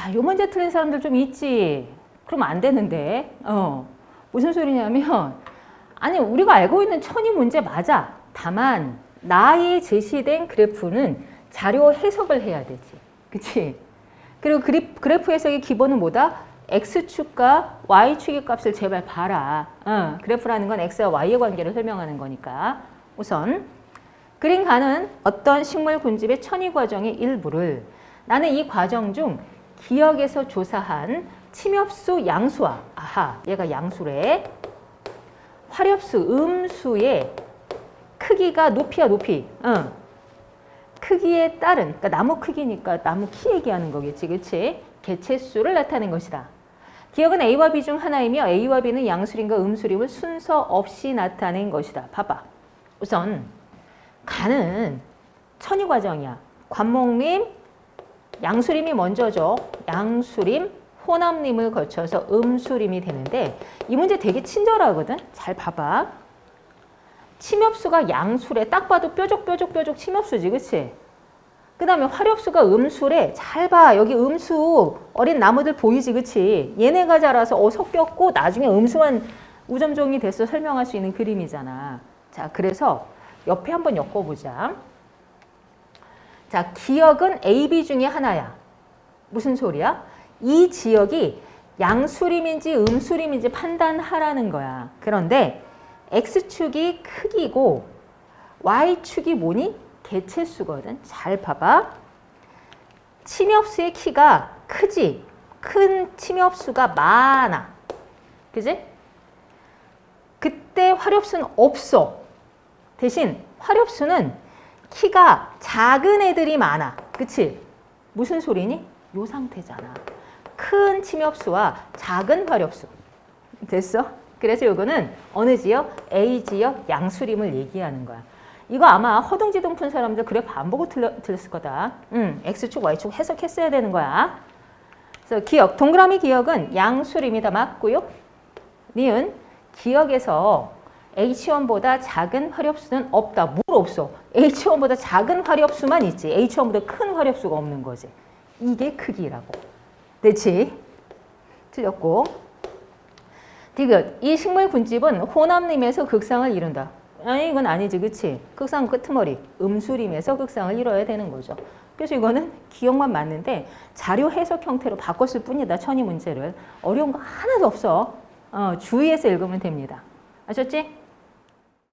야, 요 문제 틀린 사람들 좀 있지. 그럼 안 되는데. 어. 무슨 소리냐면, 아니, 우리가 알고 있는 천이 문제 맞아. 다만, 나의 제시된 그래프는 자료 해석을 해야 되지. 그치? 그리고 그리, 그래프 해석의 기본은 뭐다? X축과 Y축의 값을 제발 봐라. 어, 그래프라는 건 X와 Y의 관계를 설명하는 거니까. 우선, 그림 가는 어떤 식물 군집의 천이 과정의 일부를 나는 이 과정 중 기억에서 조사한 침엽수 양수와 아하 얘가 양수래. 화렵수 음수의 크기가 높이야 높이. 응. 크기에 따른 그러니까 나무 크기니까 나무 키 얘기하는 거겠지 그치? 개체수를 나타낸 것이다. 기억은 A와 B 중 하나이며 A와 B는 양수림과 음수림을 순서 없이 나타낸 것이다. 봐봐. 우선 가는 천이 과정이야. 관목림 양수림이 먼저죠. 양수림, 호남림을 거쳐서 음수림이 되는데 이 문제 되게 친절하거든. 잘 봐봐. 침엽수가 양술에 딱 봐도 뾰족뾰족뾰족 침엽수지, 그치? 그 다음에 화렵수가 음술에 잘 봐. 여기 음수 어린 나무들 보이지, 그치? 얘네가 자라서 어 섞였고 나중에 음수만 우점종이 돼서 설명할 수 있는 그림이잖아. 자, 그래서 옆에 한번 엮어보자. 자, 기억은 A, B 중에 하나야. 무슨 소리야? 이 지역이 양수림인지 음수림인지 판단하라는 거야. 그런데 X축이 크기고 Y축이 뭐니? 개체수거든. 잘 봐봐. 침엽수의 키가 크지? 큰 침엽수가 많아. 그지? 그때 화렵수는 없어. 대신 화렵수는 키가 작은 애들이 많아. 그치? 무슨 소리니? 요 상태잖아. 큰 침엽수와 작은 화렵수. 됐어? 그래서 요거는 어느 지역? A 지역 양수림을 얘기하는 거야. 이거 아마 허둥지둥 푼 사람들 그래프 안 보고 틀려, 틀렸 을 거다. 음, X축, Y축 해석했어야 되는 거야. 그래서 기억, 동그라미 기억은 양수림이다 맞고요. 니은 기억에서 H1보다 작은 화렵수는 없다. 뭘 없어? H1보다 작은 화렵수만 있지. H1보다 큰 화렵수가 없는 거지. 이게 크기라고. 됐지? 틀렸고. 디귿. 이 식물 군집은 호남림에서 극상을 이룬다. 아니 이건 아니지. 그치? 극상 끄트머리. 음수림에서 극상을 이뤄야 되는 거죠. 그래서 이거는 기억만 맞는데 자료 해석 형태로 바꿨을 뿐이다. 천이 문제를. 어려운 거 하나도 없어. 어, 주의해서 읽으면 됩니다. 아셨지?